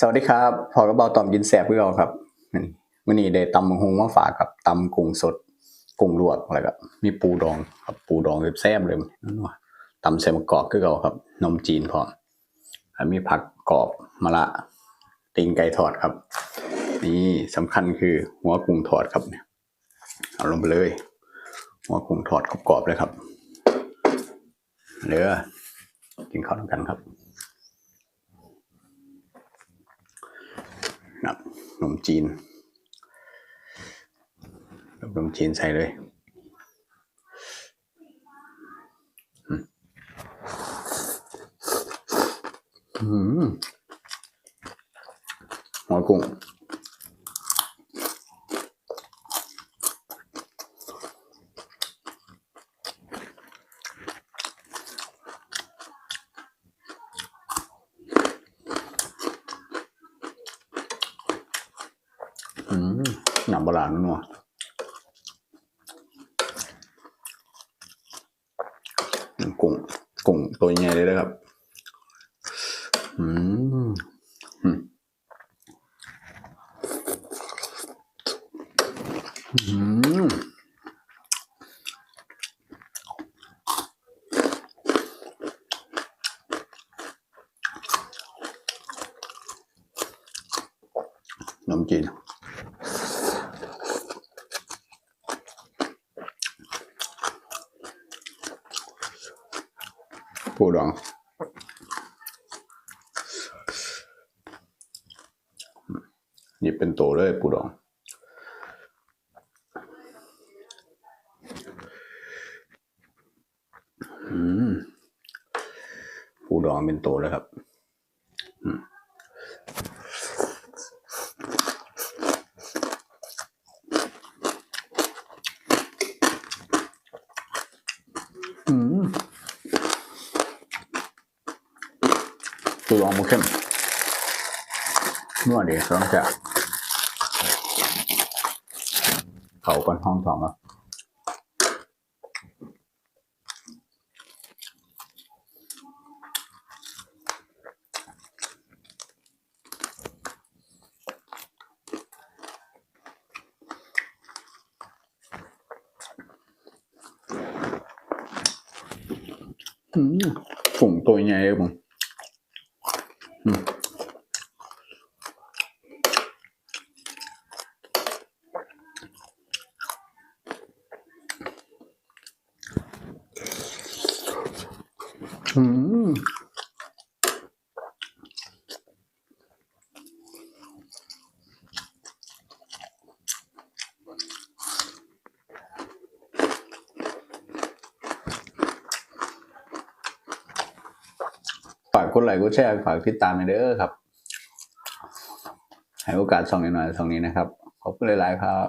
สวัสดีครับพอกระเบาต่อมยินแสบเพื่อเราครับมื่อนี้ได้ตำมังฮงมาฝากครับตำกุ้งสดกุ้งลวกอะไรครับมีปูดองครับปูดองแซ่บเลยนั่นว่าตำใส่มะกอกคือเราครับนมจีนพร้อมมีผักกรอบมะละตีนไก่ทอดครับ นี่สำคัญคือหัวกุ้งทอดครับเนี่ยเอาลงไปเลย หัวกุ้งทอดกรอบๆเลยครับเด้อกินข้าวด้วยกันครับ นับขนมจีนขนมจีนใส่เลยอืมอืมหัวกุ้งอืม หนังโบราณนัวกุ้งกุ้งตัวใหญ่เลยนะครับ อืมอืมอืมขนมจีน ปูดองหยิบเป็นโตเลยปูดองอืมปูดองเป็นโตเลยครับอืม อืมปูดองมันเข้มนวดีต้องจะเขาก่อนห้องสองอะอืมฝุ่งตัวใหญ่เลยผม อืม ฝากกดไลค์กดแชร์ฝากติดตามในเด้อครับให้โอกาสส่องหน่อยส่องนี้นะครับ ขอบคุณหลาย ๆ ครับ